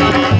Thank you.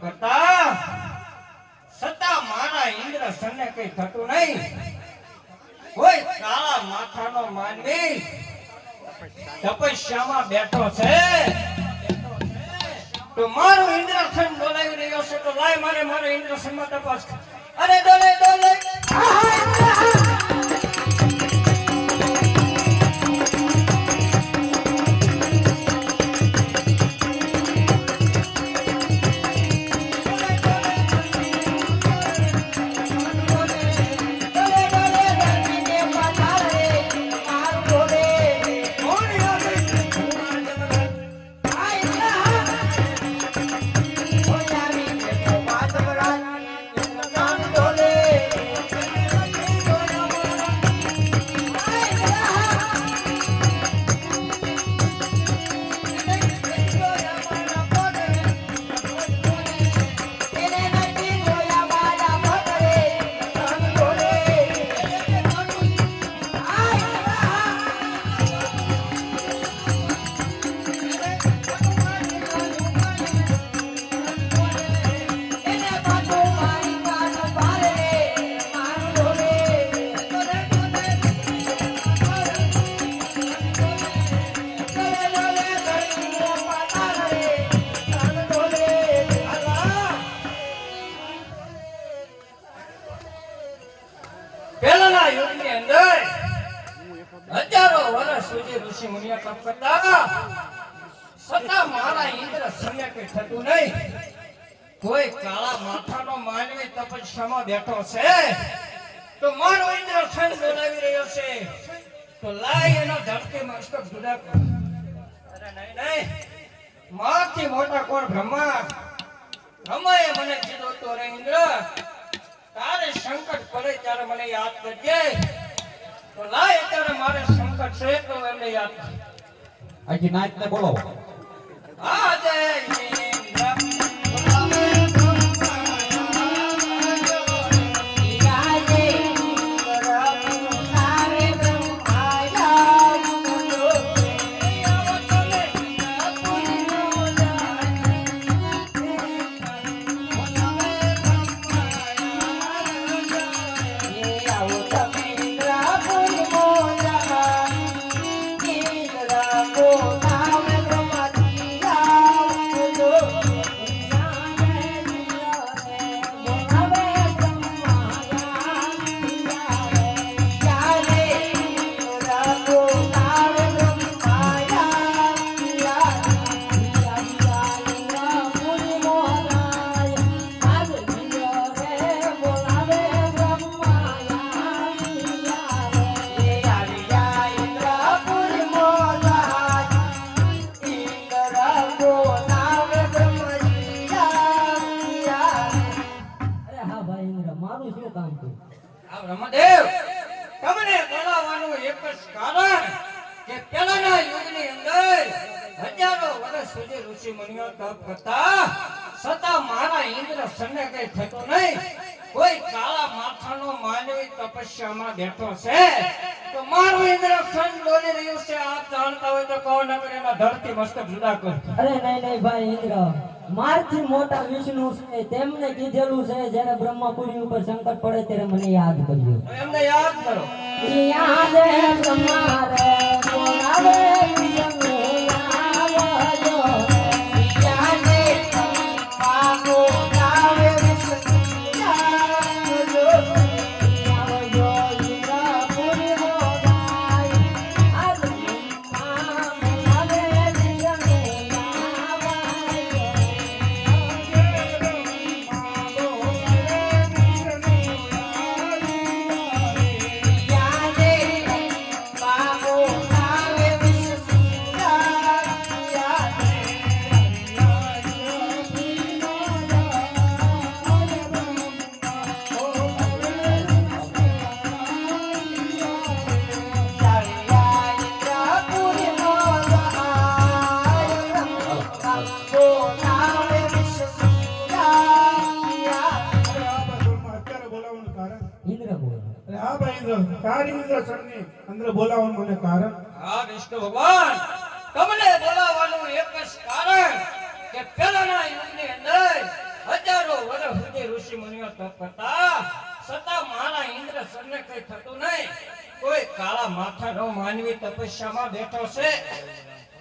કરતા સત્તા મારા ઇન્દ્ર સને કઈ થતું નહીં. કોઈ કાળા માથાનો માનવી તપસ્યામાં બેઠો છે. તો મારું ઇન્દ્રસન બોલાવી રહ્યો છે, તો લાય મારે મારો ઇન્દ્રસનમાં તપાસ અરે ડોલે ડોલે અંદર વર્ષ સુધી ઋષિ કઈ થતું નહીં. કોઈ કાળા માથાનો માનવી તપસ્યામાં બેઠો છે. તો મારો ઇન્દ્ર અરે નહીં નહીં. માથી મોટા કોણ બ્રહ્મા? બ્રહ્માએ મને કીધું તો રે ઇન્દ્ર, તારે સંકટ પડે ત્યારે મને યાદ કરજે. તો લાય ત્યારે મારે સંકટ છે તો એમને યાદ. અહીંથી નાચને બોલો આ બ્રહ્મદેવ, તમને બોલાવવાનું એક જ કારણ કે પહેલાના યુગની અંદર હજારો વર્ષ સુધી ઋષિ મુનિઓ તપ કરતા છતાં મારા ઇન્દ્ર સને કઈ થતું નહીં. કોઈ કાળા માથાનો માનવી તપસ્યામાં બેઠો છે, તો મારું ઇન્દ્ર સન ડોલી રહ્યું છે, આપ જાણતા હોય તો કહો, નકર એના ધરતી મસ્તક જુદા કર. અરે નહીં નહીં ભાઈ, ઇન્દ્ર. મારથી મોટા વિષ્ણુ છે તેમને કીધેલું છે જ્યારે બ્રહ્માપુરી ઉપર સંકટ પડે ત્યારે મને યાદ કર્યું એમને યાદ કરો. યાદ બોલાવે ઇન્દ્ર બોલ અરે હા ભાઈ ઇન્દ્ર તારી ઇન્દ્ર સરની અંદર બોલાવવાનું મને કારણ? હા વિષ્ણુ ભગવાન. તમને બોલાવવાનું એક જ કારણ કે પહેલાના યુગની અંદર હજારો વર્ષ સુધી ઋષિ મુનિઓ તપ કરતા છતાં મારા ઇન્દ્ર સરને કઈ થતું નહીં. કોઈ કાળા માથાનો માનવી તપસ્યામાં બેઠો છે.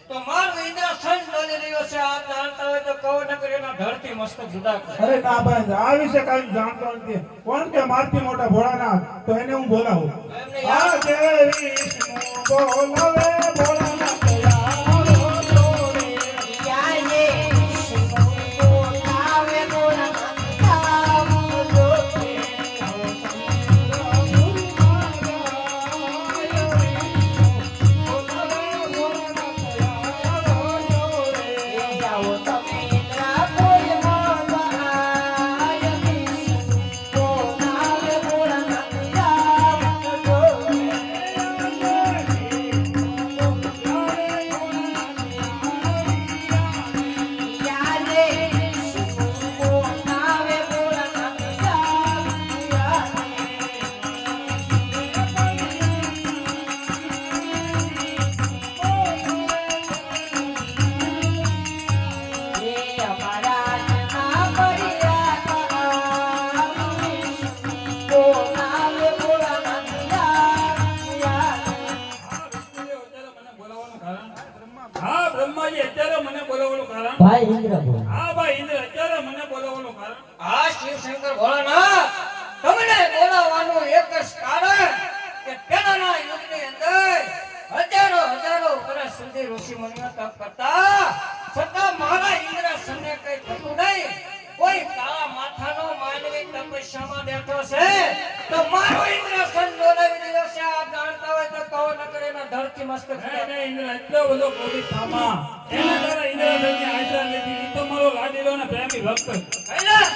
તો મારું ઇન્દ્ર સન બની રહ્યો છે. જાણતા હોય તો કહો મસ્તક જુદા અરે ના ભાઈ આ વિશે કઈ જાણતો નથી. કોણ કે મારથી મોટા ભોળાનાથ? તો એને હું બોલાવું. આ જય વિષ્ણુ બોલાવે ભોળાનાથ. હા ભાઈ ઇન્દ્ર અત્યારે મને બોલાવવાનું કારણ. આ શિવશંકર ભોળાનાથ તમને બોલાવવાનું એક જ કારણ કે પહેલાના યુગની અંદર હજારો હજારો વર્ષ સુધી ઋષિ મુનિઓ તપ કરતા ધરતી મસ્તક નહીં, ઇન્દ્ર એટલો બધો ક્રોધિત થામા એના તારા ઇન્દ્રધનની આશા નથી. ઈ તો મારો લાડીલો અને પ્રેમી ભક્ત. કૈલાસ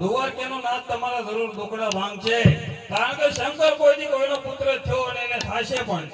દ્વારકાનો નાદ તમારા જરૂર દુકડા ભાંગ છે કારણ કે શંકર કોઈથી કોઈનો પુત્ર થયો અને એને થાશે પણ.